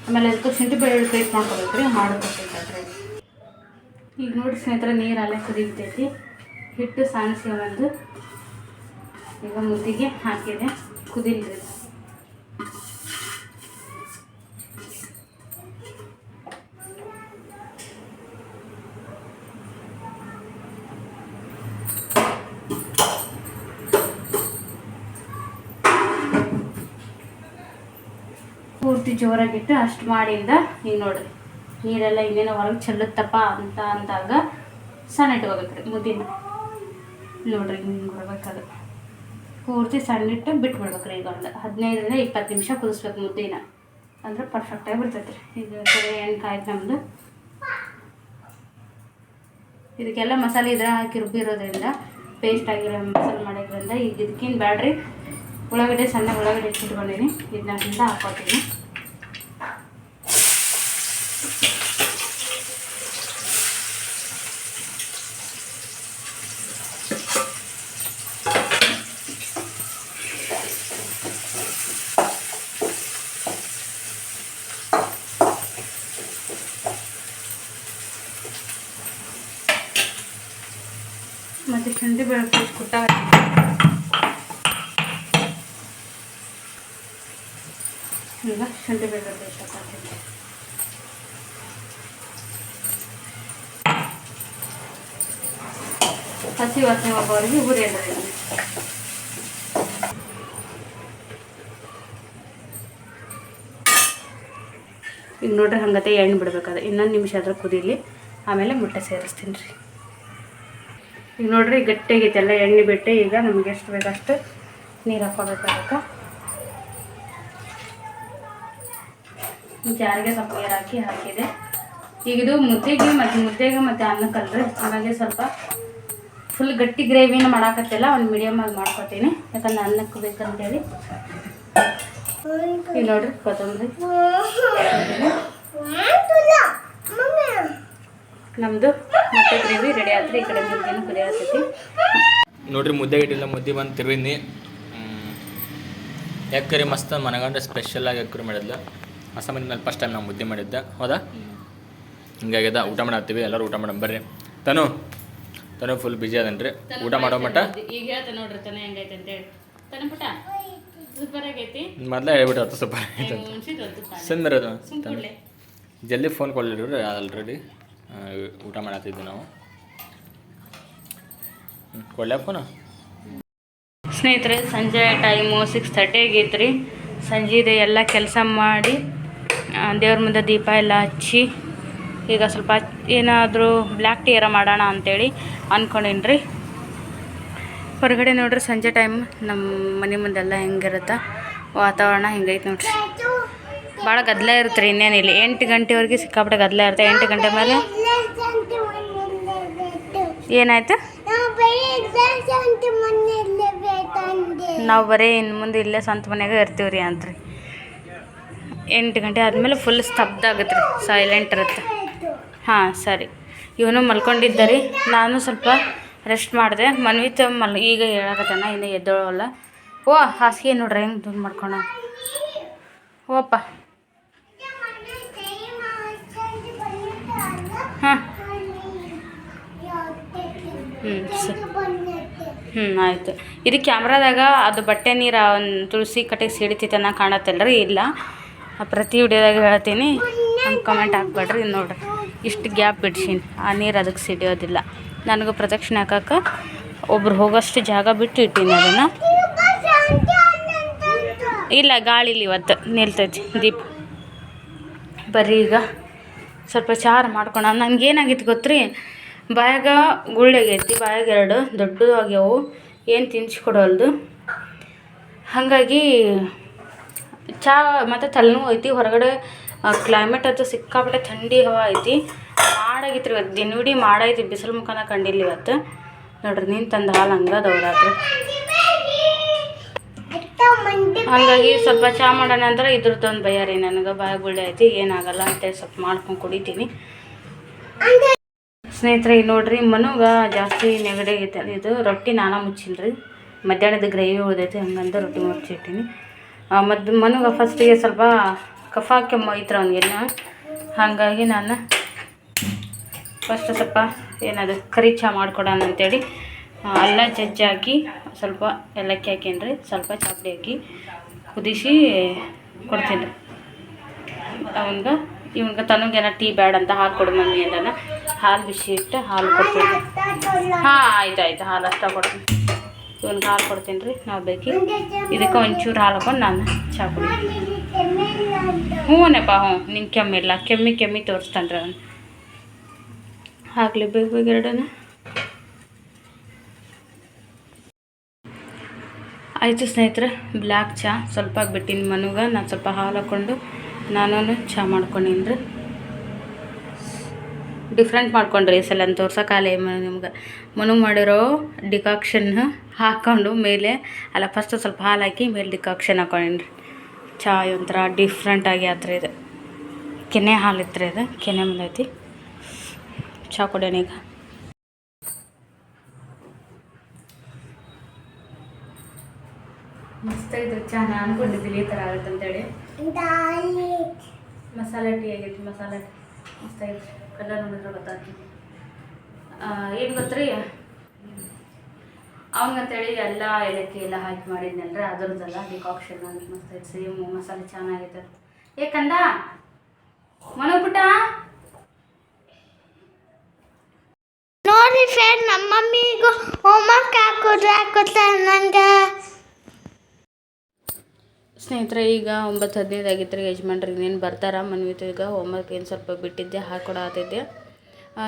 ಆಮೇಲೆ ಅದಕ್ಕೆ ಶುಂಠಿ ಬೆಳ್ಳುಳ್ಳಿ ಪೇಸ್ಟ್ ಮಾಡ್ಕೊಬೇಕು ರೀ ಮಾಡ್ಕೊಟ್ಟಿರ್ತಾರೆ ಈಗ ನೋಡಿ ಸ್ನೇಹಿತರೆ, ನೀರು ಅಲ್ಲೇ ಕುದಿತೈತಿ. ಹಿಟ್ಟು ಸಾಣಿಸಿ ಒಂದು ಈಗ ಮುದ್ದಿಗೆ ಹಾಕಿದೆ. ಕುದಿಲ್ರಿ. ಪೂರ್ತಿ ಜೋರಾಗಿಟ್ಟು ಅಷ್ಟು ಮಾಡಿಂದ ಈಗ ನೋಡ್ರಿ. ನೀರೆಲ್ಲ ಇನ್ನೇನೋ ಹೊರಗೆ ಚೆಲ್ಲುತ್ತಪ್ಪ ಅಂತ ಅಂದಾಗ ಸಣ್ಣ ಇಟ್ಕೋಬೇಕ್ರಿ, ಮುದ್ದಿನ. ನೋಡ್ರಿ ಹಿಂಗೆ ಬರ್ಬೇಕದು. ಪೂರ್ತಿ ಸಣ್ಣಿಟ್ಟು ಬಿಟ್ಬಿಡ್ಬೇಕ್ರಿ ಈಗ ಒಂದು ಹದಿನೈದರಿಂದ ಇಪ್ಪತ್ತು ನಿಮಿಷ ಕುದಿಸ್ಬೇಕು ಮುದ್ದೆನ. ಅಂದ್ರೆ ಪರ್ಫೆಕ್ಟಾಗಿ ಬಿಡ್ತೈತೆ ರೀ ಈಗ ಕಡೆ ಏನು ಕಾಯ್ತು ನಮ್ಮದು ಇದಕ್ಕೆಲ್ಲ ಮಸಾಲೆ ಇದ್ರೆ ಹಾಕಿ ರುಬ್ಬಿರೋದ್ರಿಂದ ಪೇಸ್ಟ್ ಆಗಿರೋ ಮಸಾಲೆ ಮಾಡೋದ್ರಿಂದ ಈಗ ಇದಕ್ಕಿಂತ ಬ್ಯಾಡ್ರಿ ಉಳ್ಳಾಗಡ್ಡೆ ಸಣ್ಣ ಉಳ್ಳಾಗಡ್ಡೆ ಹೆಚ್ಚಿಟ್ಕೊಂಡೀನಿ ಇದನ್ನ ಹಾಕ್ಕೊತೀನಿ ಮತ್ತು ಬೆಳಕು ಕುಟ್ಟ ಈಗ ಶುಂಠಿ ಬೆಳ್ಳುಳ್ಳಿ ಹಾಕ್ತೀನಿ. ಹಸಿ ವಾಸನೆ ಹೋಗೋವರೆಗೆ ಅಂದ್ರೆ ಈಗ ನೋಡ್ರಿ ಹಂಗತೆ ಎಣ್ಣೆ ಬಿಡ್ಬೇಕಾದ್ರೆ ಇನ್ನೊಂದು ನಿಮಿಷ ಆದ್ರೆ ಕುದಿಲಿ, ಆಮೇಲೆ ಮುಟ್ಟೆ ಸೇರಿಸ್ತೀನಿ ರೀ. ಈಗ ನೋಡ್ರಿ ಗಟ್ಟಿಯಾಗೈತೆ ಎಲ್ಲ ಎಣ್ಣೆ ಬಿಟ್ಟು ಈಗ ನಮ್ಗೆ ಎಷ್ಟು ಬೇಕಷ್ಟು ನೀರು ಹಾಕೋಬೇಕಾಗತ್ತೆ ಜಾರಿಗೆ ಸ್ವಲ್ಪ ನೀರು ಹಾಕಿ ಹಾಕಿದೆ. ಈಗ ಇದು ಮುದ್ದೆಗೆ ಮತ್ತು ಮುದ್ದೆಗೆ ಮತ್ತು ಅನ್ನಕ್ಕಲ್ರಿ ಹಾಗಾಗಿ ಸ್ವಲ್ಪ ಫುಲ್ ಗಟ್ಟಿ ಗ್ರೇವಿನ ಮಾಡಾಕತ್ತಿಲ್ಲ, ಒಂದು ಮೀಡಿಯಮ್ ಆಗಿ ಮಾಡ್ಕೊತೀನಿ. ಯಾಕಂದ್ರೆ ಅನ್ನಕ್ಕೆ ಬೇಕಂತೇಳಿ. ಈಗ ನೋಡ್ರಿ ಕೊತ್ತಂಬರಿ. ನಮ್ಮದು ಮತ್ತೆ ಗ್ರೇವಿ ರೆಡಿ ಆತ್ರಿ ಈ ಕಡೆ ಮುದ್ದೆನೂ ಕುದಿ ಆಗ್ತೈತಿ ನೋಡ್ರಿ ಮುದ್ದೆ ಇಟ್ಟಿಲ್ಲ ಮುದ್ದೆ ಬಂದು ತಿರುವಿನಿ. ಎಕ್ಕರಿ ಮಸ್ತ್ ಮನಗಂಡ ಸ್ಪೆಷಲ್ ಆಗಿ ಮಾಡಿದ್ಲು? ಹೊಸ ಮೇಲೆ ಫಸ್ಟ್ ಟೈಮ್ ನಾವು ಮುದ್ದೆ ಮಾಡಿದ್ದೆ. ಹೌದಾ? ಹಿಂಗಾಗ್ಯದ ಊಟ ಮಾಡತ್ತೀವಿ ಎಲ್ಲರೂ ಊಟ ಮಾಡೋಣ ಬರ್ರಿ. ತನು ತನು ಫುಲ್ ಬಿಜಿ ಅದನ್ರಿ. ಊಟ ಮಾಡೋ ಮಟ್ಟ ಈಗ ಹೇಳ್ತ ನೋಡ್ರಿ ತನ ಹೆಂಗೈತೆ ಅಂತೇಳಿ ತನ ಪುಟ ಸೂಪರ್ ಆಗೈತಿ. ಮೊದಲೇ ಹೇಳ್ಬಿಟ್ಟು ಹತ್ತು ಸ್ವಲ್ಪ ಹುಣ್ಸಿದ್ ತುಪ್ಪ ಅದು ಸುಮ್ ತನು ಜಲ್ದಿ ಫೋನ್ ಕೊಡ್ಲಿರಿ ಆಲ್ರೆಡಿ ಊಟ ಮಾಡತ್ತಿದ್ವಿ ನಾವು. ಕೊಡ್ಲಪ್ಪನ ಸ್ನೇಹಿತರೆ, ಸಂಜೆ ಟೈಮು ಸಿಕ್ಸ್ ತರ್ಟಿ ಆಗೈತೆ ರೀ ಎಲ್ಲ ಕೆಲಸ ಮಾಡಿ ದೇವ್ರ ಮುಂದೆ ದೀಪ ಎಲ್ಲ ಹಚ್ಚಿ, ಈಗ ಸ್ವಲ್ಪ ಏನಾದರೂ ಬ್ಲ್ಯಾಕ್ ಟೀ ಮಾಡೋಣ ಅಂತೇಳಿ ಅಂದ್ಕೊಂಡೀನಿ ರೀ ಹೊರಗಡೆ ನೋಡ್ರಿ, ಸಂಜೆ ಟೈಮ್ ನಮ್ಮ ಮನೆ ಮುಂದೆಲ್ಲ ಹೆಂಗಿರುತ್ತೆ, ವಾತಾವರಣ ಹಿಂಗೈತೆ ನೋಡ್ರಿ. ಭಾಳ ಗದ್ದಲ ಇರುತ್ತೆ ರೀ ಇಲ್ಲಿ. ಎಂಟು ಗಂಟೆವರೆಗೆ ಸಿಕ್ಕಾಪಟ್ಟೆ ಗದ್ದಲ ಇರುತ್ತೆ. ಎಂಟು ಗಂಟೆ ಮೇಲೆ? ಏನಾಯ್ತು? ನಾವು ಬರೀ ಇನ್ನು ಮುಂದೆ ಇಲ್ಲೇ ಸ್ವಂತ ಮನೆಯಾಗ ಇರ್ತೀವಿ ರೀ ಅಂತ್ರಿ. ಎಂಟು ಗಂಟೆ ಆದಮೇಲೆ ಫುಲ್ ಸ್ತಬ್ಧ ಆಗುತ್ತೆ ರೀ. ಸೈಲೆಂಟ್ ಇರುತ್ತೆ. ಹಾಂ, ಸರಿ. ಇವನು ಮಲ್ಕೊಂಡಿದ್ದ ರೀ ನಾನು ಸ್ವಲ್ಪ ರೆಸ್ಟ್ ಮಾಡಿದೆ. ಮನ್ವಿತ ಮಲ್ ಈಗ ಹೇಳಕತ್ತಾನ, ಇನ್ನೂ ಎದ್ದೋಳಲ್ಲ. ಓ, ಹಾಸಿಗೆ ನೋಡ್ರಿ, ಹೆಂಗೆ ದುಡ್ಡು ಮಾಡ್ಕೊಣ ಓಪ್ಪ. ಹ್ಞೂ ಸರಿ. ಹ್ಞೂ ಆಯಿತು. ಇದು ಕ್ಯಾಮ್ರಾದಾಗ ಅದು ಬಟ್ಟೆ ನೀರು ಒಂದು ತುಳಸಿ ಕಟ್ಟಿಗೆ ಸಿಡಿತೈತನ ಕಾಣತ್ತಲ್ರಿ? ಇಲ್ಲ. ಪ್ರತಿ ವಿಡಿಯೋದಾಗ ಹೇಳ್ತೀನಿ. ಹಂಗೆ ಕಮೆಂಟ್ ಹಾಕ್ಬೇಡ್ರಿ ನೋಡ್ರಿ. ಇಷ್ಟು ಗ್ಯಾಪ್ ಬಿಡ್ಸೀನಿ. ಆ ನೀರು ಅದಕ್ಕೆ ಸಿಡಿಯೋದಿಲ್ಲ. ನನಗೂ ಪ್ರದಕ್ಷಿಣೆ ಹಾಕಕ್ಕೆ ಒಬ್ರು ಹೋಗೋಷ್ಟು ಜಾಗ ಬಿಟ್ಟು ಇಟ್ಟೀನಿ ಅದನ್ನು. ಇಲ್ಲ ಗಾಳಿಲಿ ಇವತ್ತು ನಿಲ್ತೈತಿ ದೀಪ. ಬರ್ರಿ ಈಗ. ಸ್ವಲ್ಪ ಚಾರ್ ಮಾಡ್ಕೊಳ ನನಗೇನಾಗಿತ್ತು ಗೊತ್ತ್ರಿ? ಬಾಯಾಗ ಗುಳ್ಳೆಗೈತಿ ಬಾಯಾಗ ಎರಡು ದೊಡ್ಡದು ಆಗ್ಯಾವು, ಏನು ತಿನ್ಸ್ಕೊಡೋಲ್ದು ಹಾಗಾಗಿ ಚಾ ಮತ್ತು ತಲೆನೋವು ಐತಿ, ಹೊರಗಡೆ ಕ್ಲೈಮೇಟ್ ಅಂತೂ ಸಿಕ್ಕಾಪಟ್ಟೆ ಥಂಡಿ ಹವಾ ಐತಿ. ಮಾಡಾಗಿತ್ತು ಇವತ್ತು, ದಿನವಿಡೀ ಮಾಡೈತಿ ಬಿಸಿಲು ಮುಖನ ಕಂಡಿಲ್ಲ ಇವತ್ತು. ನೋಡ್ರಿ, ನೀನು ತಂದು ಹಾಲು ಹಂಗೆ ಅದಾವ್ರಾತ್ರಿ ಹಾಗಾಗಿ ಸ್ವಲ್ಪ ಚಾ ಮಾಡೋಣ ಅಂದ್ರೆ ಇದ್ರದ್ದೊಂದು ಭಯ ರೀ ನನಗೆ ಬಾಯ ಗುಳ್ಳೆ ಐತಿ, ಏನಾಗಲ್ಲ ಅಂತೇಳಿ ಸ್ವಲ್ಪ ಮಾಡ್ಕೊಂಡು ಕುಡಿತೀನಿ. ಸ್ನೇಹಿತರೆ ಇಲ್ಲಿ ನೋಡ್ರಿ ಮನುಗ ಜಾಸ್ತಿ ನೆಗಡಿ ಆಗೈತೆ. ಇದು ರೊಟ್ಟಿ ನಾನು ಮುಚ್ಚಿಲ್ರಿ. ಮಧ್ಯಾಹ್ನದ ಗ್ರೇವಿ ಉಳ್ದೈತಿ, ಹಂಗಂತ ರೊಟ್ಟಿ ಮುಚ್ಚಿಟ್ಟೀನಿ. ಮತ್ತು ಮನುಗ ಫಸ್ಟಿಗೆ ಸ್ವಲ್ಪ ಕಫ ಕೆಮ್ಮು ಐತ್ರ ಅವನಿಗೆಲ್ಲ ಹಾಗಾಗಿ ನಾನು ಫಸ್ಟ್ ಸ್ವಲ್ಪ ಏನದು ಕರಿ ಚಹಾ ಮಾಡ್ಕೊಡೋಣ ಅಂತೇಳಿ ಅಲ್ಲ ಜಜ್ಜಿ ಹಾಕಿ, ಸ್ವಲ್ಪ ಏಲಕ್ಕಿ ಹಾಕೀನಿ ಸ್ವಲ್ಪ ಚಾಪಡಿ ಹಾಕಿ ಕುದಿಸಿ ಕೊಡ್ತೀನಿ. ಅವನ್ಗೆ ಇವಂಗೆ ತನಗೇನ ಟೀ ಬ್ಯಾಡ್ ಅಂತ ಹಾಲು ಕೊಡು ಮಮ್ಮಿ ಹಾಲು ಬಿಸಿ ಇಟ್ಟು ಹಾಲು ಕೊಡ್ತೀನಿ. ಹಾಂ, ಆಯ್ತು ಆಯ್ತು, ಹಾಲು ಅಷ್ಟ ಕೊಡ್ತೀನಿ. ಇವನ್ಗೆ ಹಾಲು ಕೊಡ್ತೀನಿ ರೀ ನಾವು ಬೇಕಿ ಇದಕ್ಕೆ ಒಂಚೂರು ಹಾಲು ಹಾಕೊಂಡು ನಾನು ಚಹಾ ಕುಡಿತೀನಿ. ಹ್ಞೂನಪ್ಪ ಹ್ಞೂ ನಿಂಗೆ ಕೆಮ್ಮಿಲ್ಲ ಕೆಮ್ಮಿ ಕೆಮ್ಮಿ ತೋರಿಸ್ತಾನೆ ರೀ ಅವನು. ಹಾಕ್ಲಿ ಬೇಕು ಬೇಕು ಎರಡನ್ನ ಆಯಿತು ಸ್ನೇಹಿತರೆ ಬ್ಲ್ಯಾಕ್ ಚಹಾ ಸ್ವಲ್ಪ ಬಿಟ್ಟಿನಿ ಮನುಗ, ನಾನು ಸ್ವಲ್ಪ ಹಾಲು ಹಾಕ್ಕೊಂಡು ನಾನು ಚಹಾ ಮಾಡ್ಕೊಂಡಿನ್ರಿ. ಡಿಫ್ರೆಂಟ್ ಮಾಡ್ಕೊಂಡ್ರಿ ಈ ಸಲ ತೋರ್ಸೋಕಾಲೆ ನಿಮ್ಗೆ. ಮನು ಮಾಡಿರೋ ಡಿಕಾಕ್ಷನ್ ಹಾಕ್ಕೊಂಡು ಮೇಲೆ, ಅಲ್ಲ ಫಸ್ಟ್ ಸ್ವಲ್ಪ ಹಾಲು ಹಾಕಿ ಮೇಲೆ ಡಿಕಾಕ್ಷನ್ ಹಾಕೊಂಡಿನಿ ರೀ ಚಹಾ ಒಂಥರ ಡಿಫ್ರೆಂಟಾಗಿ ಆತ್ರ ಇದು. ಕೆನೆ ಹಾಲು ಇತ್ತು ಇದು, ಕೆನೆ ಮುಂದೈತಿ. ಚಹಾ ಕೊಡೋಣ ಈಗ. ಮಸ್ತ್ ಐತ್ರಿ ಚಹಾ ನಾನು ಅನ್ಕೊಂಡಿದ್ದೀನಿ ಈ ಥರ ಆಗುತ್ತೆ ಅಂತೇಳಿ ಮಸಾಲೆ ಟೀ ಆಗೈತಿ ಮಸಾಲೆ ಟೀ ಮಸ್ತ್ ಕಲರ್ ನೋಡಿದ್ರೆ ಗೊತ್ತಾಗ್ತದೆ ಏನು ಗೊತ್ತ್ರಿ? ಅವಂಗಂತೇಳಿ ಎಲ್ಲ ಏಲಕ್ಕಿ ಎಲ್ಲ ಹಾಕಿ ಮಾಡಿದ್ನಲ್ರಿ ಅದ್ರದ್ದಲ್ಲ ಡಿಕಾಕ್ಷನ್ ಅಂತ ಮಸ್ತ್ ಐತಿ ಸೇಮ್ ಮಸಾಲೆ ಚೆನ್ನಾಗೈತೆ ಏ ಕಂದ? ಮನೋಪುಟ? ನೋಡಿ ಫ್ರೆಂಡ್ ನಮ್ಮ ಮಮ್ಮಿಗೂ ಹೋಮ್ವರ್ಕ್ ಹಾಕೋದ್ರೆ ಹಾಕೋತಾರೆ ನಂಗೆ. ಸ್ನೇಹಿತರೆ, ಈಗ ಒಂಬತ್ತು ಹದಿನೈದು ಆಗಿತ್ತು ರೀ ಯಜಮಾನ್ರಿಗೆ ಇನ್ನೇನು ಬರ್ತಾರ? ಮನ್ವಿತು ಈಗ ಹೋಮ್ವರ್ಕ್ ಏನು ಸ್ವಲ್ಪ ಬಿಟ್ಟಿದ್ದೆ ಹಾಕೊಡತ್ತಿದ್ದೆ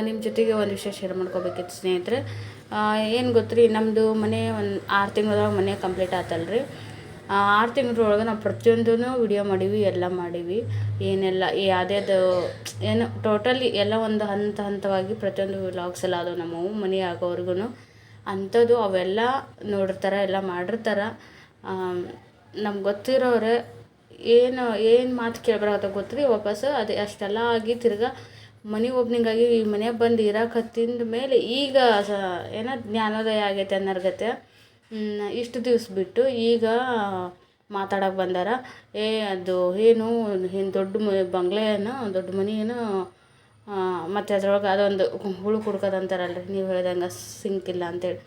ನಿಮ್ಮ ಜೊತೆಗೆ ಒಂದು ವಿಷಯ ಶೇರ್ ಮಾಡ್ಕೋಬೇಕಿತ್ತು ಸ್ನೇಹಿತರೆ. ಏನು ಗೊತ್ತ್ರಿ ನಮ್ಮದು ಮನೆ ಒಂದು ಆರು ತಿಂಗಳೊಳಗೆ ಮನೆ ಕಂಪ್ಲೀಟ್ ಆತಲ್ರಿ. ಆರು ತಿಂಗಳೊಳಗೆ ನಾವು ಪ್ರತಿಯೊಂದೂ ವಿಡಿಯೋ ಮಾಡೀವಿ, ಎಲ್ಲ ಮಾಡೀವಿ. ಏನೆಲ್ಲ ಯಾವುದ್ಯಾವುದು ಏನು ಟೋಟಲಿ ಎಲ್ಲ ಒಂದು ಹಂತ ಹಂತವಾಗಿ ಪ್ರತಿಯೊಂದು ವ್ಲಾಗ್ಸ್ ಎಲ್ಲ ಅದು ನಮ್ಮವು, ಮನೆ ಆಗೋವರೆಗೂ ಅಂಥದ್ದು ಅವೆಲ್ಲ ನೋಡಿರ್ತಾರೆ, ಎಲ್ಲ ಮಾಡಿರ್ತಾರೆ. ನಮ್ಗೆ ಗೊತ್ತಿರೋರೆ ಏನು ಏನು ಮಾತು ಕೇಳ್ಬಾರ್ದು ಗೊತ್ತ್ರಿ ವಾಪಸ್ಸು. ಅದು ಅಷ್ಟೆಲ್ಲ ಆಗಿ ತಿರ್ಗಾ ಮನೆ ಓಪ್ನಿಂಗ್ ಆಗಿ ಈ ಮನೆಗೆ ಬಂದು ಇರಕತ್ತಿಂದ ಮೇಲೆ ಈಗ ಸ, ಏನೋ ಜ್ಞಾನೋದಯ ಆಗೈತೆ ಅನ್ನರ್ಗತೆ ಇಷ್ಟು ದಿವ್ಸ ಬಿಟ್ಟು ಈಗ ಮಾತಾಡೋಕೆ ಬಂದಾರ. ಏ, ಅದು ಏನು ಏನು ದೊಡ್ಡ ಮ, ಬಂಗ್ಲೆ ಏನು, ದೊಡ್ಡ ಮನೆ ಏನು ಮತ್ತು ಅದ್ರೊಳಗೆ ಅದೊಂದು ಹುಳು ಕುಡ್ಕೋದಂತಾರಲ್ರಿ ನೀವು ಹೇಳ್ದಂಗೆ ಸಿಂಕ್ ಇಲ್ಲ ಅಂತೇಳಿ.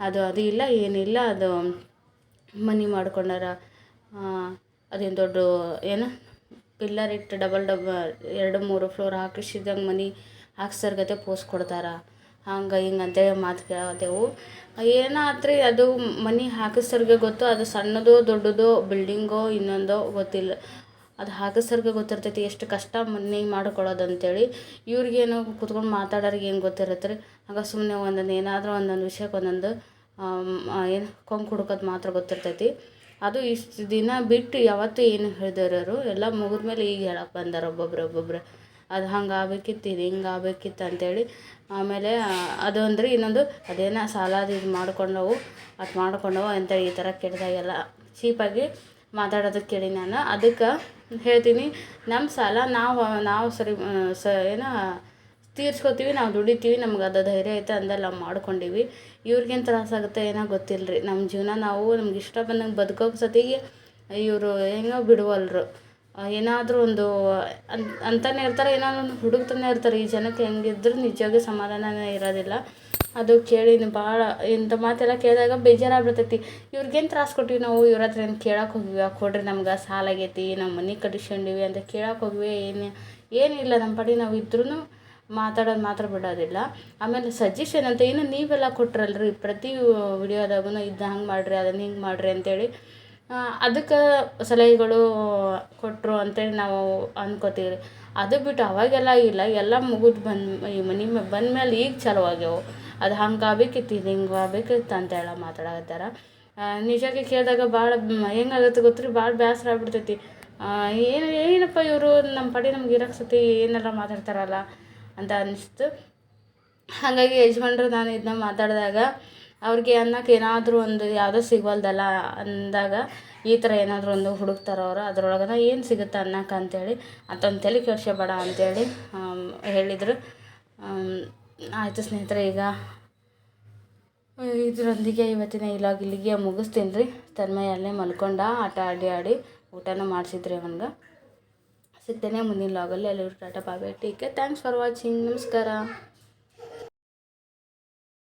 ಅದು ಅದು ಇಲ್ಲ, ಏನಿಲ್ಲ, ಅದು ಮನೆ ಮಾಡ್ಕೊಂಡಾರ. ಅದೇನು ದೊಡ್ಡ ಏನು? ಪಿಲ್ಲರ್ ಇಟ್ಟು ಡಬಲ್ ಡಬ ಎರಡು ಮೂರು ಫ್ಲೋರ್ ಹಾಕಿಸಿದಂಗೆ ಮನೆ ಹಾಕ್ಸರ್ಗತೆ ಪೋಸ್ ಕೊಡ್ತಾರೆ. ಹಂಗೆ ಹಿಂಗೆ ಅಂತೇಳಿ ಮಾತು ಕೇಳತ್ತೇವು ಏನಾತ್ರಿ ಅದು ಮನೆ ಹಾಕಿಸರ್ಗೆ ಗೊತ್ತು, ಅದು ಸಣ್ಣದೋ ದೊಡ್ಡದೋ ಬಿಲ್ಡಿಂಗೋ ಇನ್ನೊಂದೋ ಗೊತ್ತಿಲ್ಲ. ಅದು ಹಾಕಿಸರ್ಗೆ ಗೊತ್ತಿರ್ತೈತಿ, ಎಷ್ಟು ಕಷ್ಟ ಮನೆ ಮಾಡ್ಕೊಳ್ಳೋದು ಅಂತೇಳಿ ಇವ್ರಿಗೇನು ಕುತ್ಕೊಂಡು ಮಾತಾಡೋರಿಗೆ ಏನು ಗೊತ್ತಿರುತ್ತೆ ರೀ ಆಗ ಸುಮ್ಮನೆ ಒಂದೊಂದು ಏನಾದರೂ ಒಂದೊಂದು ವಿಷಯಕ್ಕೆ ಒಂದೊಂದು ಏನು ಕೊಂಕು ಹುಡ್ಕೋದು ಮಾತ್ರ ಗೊತ್ತಿರ್ತೈತಿ. ಅದು ಇಷ್ಟು ದಿನ ಬಿಟ್ಟು ಯಾವತ್ತೂ ಏನು ಹೇಳಿದವರು ಎಲ್ಲ ಮುಗಿದ್ಮೇಲೆ ಈಗ ಹೇಳಕ್ಕೆ ಬಂದಾರ ಒಬ್ಬೊಬ್ರು ಒಬ್ಬೊಬ್ರು. ಅದು ಹಂಗೆ ಆಗ್ಬೇಕಿತ್ತು, ಇದು ಹಿಂಗೆ ಆಗ್ಬೇಕಿತ್ತು ಅಂತೇಳಿ. ಆಮೇಲೆ ಅದು ಅಂದ್ರೆ ಇನ್ನೊಂದು, ಅದೇನೋ ಸಾಲದು ಇದು ಮಾಡ್ಕೊಂಡವು, ಅದು ಮಾಡ್ಕೊಂಡವು ಅಂತೇಳಿ ಈ ಥರ ಕೆಟ್ಟದಾಗೆಲ್ಲ ಚೀಪಾಗಿ ಮಾತಾಡೋದಕ್ಕೆ ಕೇಳಿ ನಾನು. ಅದಕ್ಕೆ ಹೇಳ್ತೀನಿ ನಮ್ಮ ಸಾಲ ನಾವು ನಾವು ಸರಿ ಸ, ಏನೋ ತೀರ್ಸ್ಕೊತೀವಿ, ನಾವು ದುಡಿತೀವಿ, ನಮ್ಗೆ ಅದು ಧೈರ್ಯ ಐತೆ ಅಂದಲ್ಲಿ ನಾವು ಮಾಡ್ಕೊಂಡೀವಿ. ಇವ್ರಿಗೇನು ತ್ರಾಸಾಗುತ್ತೆ ಏನೋ ಗೊತ್ತಿಲ್ಲ ನಮ್ಮ ಜೀವನ ನಾವು ನಮ್ಗೆ ಇಷ್ಟ ಬಂದಂಗೆ ಬದುಕೋಕೆ ಸತಿಗೆ ಇವರು ಹೆಂಗೋ ಬಿಡುವಲ್ರು. ಏನಾದರೂ ಒಂದು ಅಂತಾನೆ ಇರ್ತಾರೆ, ಏನಾದ್ರು ಒಂದು ಹುಡುಕ್ತಾನೆ ಇರ್ತಾರೆ. ಈ ಜನಕ್ಕೆ ಹೆಂಗಿದ್ರು ನಿಜವಾಗ್ಲೂ ಸಮಾಧಾನನೇ ಇರೋದಿಲ್ಲ. ಅದು ಕೇಳಿ ಭಾಳ ಇಂಥ ಮಾತೆಲ್ಲ ಕೇಳಿದಾಗ ಬೇಜಾರಾಗ್ಬಿಡ್ತೈತಿ. ಇವ್ರಿಗೇನು ತ್ರಾಸು ಕೊಟ್ಟಿವಿ ನಾವು? ಇವ್ರ ಹತ್ರ ಏನು ಕೇಳೋಕೆ ಹೋಗಿವಿ? ಕೊಡ್ರಿ, ನಮ್ಗೆ ಸಾಲಾಗೈತಿ ನಮ್ಮ ಮನೆ ಕಟ್ಟಿಸ್ಕೊಂಡಿವಿ ಅಂತ ಕೇಳೋಕೆ ಹೋಗಿವಿ. ಏನು, ಏನಿಲ್ಲ ನಮ್ಮ ಪಾಡಿ ನಾವು ಇದ್ರೂ ಮಾತಾಡೋದು ಮಾತ್ರ ಬಿಡೋದಿಲ್ಲ. ಆಮೇಲೆ ಸಜೆಷನ್ ಅಂತ ಏನು ನೀವೆಲ್ಲ ಕೊಟ್ರಲ್ರಿ, ಪ್ರತಿ ವಿಡಿಯೋದಾಗೂ ಇದು ಹಂಗೆ ಮಾಡಿರಿ, ಅದನ್ನು ಹಿಂಗೆ ಮಾಡಿರಿ ಅಂತೇಳಿ. ಅದಕ್ಕೆ ಸಲಹೆಗಳು ಕೊಟ್ಟರು ಅಂತೇಳಿ ನಾವು ಅನ್ಕೋತೀವಿ ಅದು ಬಿಟ್ಟು ಅವಾಗೆಲ್ಲ ಇಲ್ಲ, ಎಲ್ಲ ಮುಗಿದು ಬಂದು, ಈ ಮನೆ ಬಂದ ಮೇಲೆ ಈಗ ಚಾಲು ಆಗ್ಯಾವು. ಅದು ಹಂಗೆ ಆಗ್ಬೇಕಿತ್ತು, ಇದು ಹಿಂಗೆ ಆಗ್ಬೇಕಿತ್ತು ಅಂತೆಲ್ಲ ಮಾತಾಡಕತ್ತಾರ. ನಿಜಕ್ಕೆ ಕೇಳಿದಾಗ ಭಾಳ ಹೆಂಗಾಗತ್ತೆ ಗೊತ್ತ್ರಿ, ಭಾಳ ಬೇಸರ ಆಗ್ಬಿಡ್ತೈತಿ. ಏನು, ಏನಪ್ಪ ಇವರು ನಮ್ಮ ಪಾಡಿ ನಮ್ಗೆ ಇರಕ್ಕೆ ಸತಿ ಏನೆಲ್ಲ ಮಾತಾಡ್ತಾರಲ್ಲ. ಅಂತ ಅನ್ನಿಸ್ತು ಹಾಗಾಗಿ ಯಜಮಾನ್ರು ನಾನು ಇದನ್ನ ಮಾತಾಡಿದಾಗ, ಅವ್ರಿಗೆ ಅನ್ನಕ್ಕೆ ಏನಾದರೂ ಒಂದು ಯಾವುದೋ ಸಿಗವಲ್ದಲ್ಲ ಅಂದಾಗ, ಈ ಥರ ಏನಾದರೂ ಒಂದು ಹುಡುಕ್ತಾರೆ ಅವರು ಅದ್ರೊಳಗನ ಏನು ಸಿಗುತ್ತೆ ಅನ್ನಕ್ಕೆ ಅಂತೇಳಿ ಅಂತೊಂದು ತಲೆ ಕೆಡ್ಸ್ಕೋಬೇಡ ಅಂತೇಳಿ ಹೇಳಿದರು. ಆಯಿತು ಸ್ನೇಹಿತರೆ, ಈಗ ಇದರೊಂದಿಗೆ ಇವತ್ತಿನ ಇಲಾಗ್ ಇಲ್ಲಿಗೆ ಮುಗಿಸ್ತೀನಿ ರೀ. ತನ್ಮಯ ಅಲ್ಲೇ ಮಲ್ಕೊಂಡ, ಆಟ ಆಡಿ ಆಡಿ ಊಟನೂ ಮಾಡಿಸಿದ್ರಿ ಅವನ್ಗೆ. ಸಿಗ್ತೇನೆ ಮುಂದಿನ ಲಾಗಲ್ಲಿ ಎಲ್ಲರೂ tata bye take care thanks for watching ನಮಸ್ಕಾರ.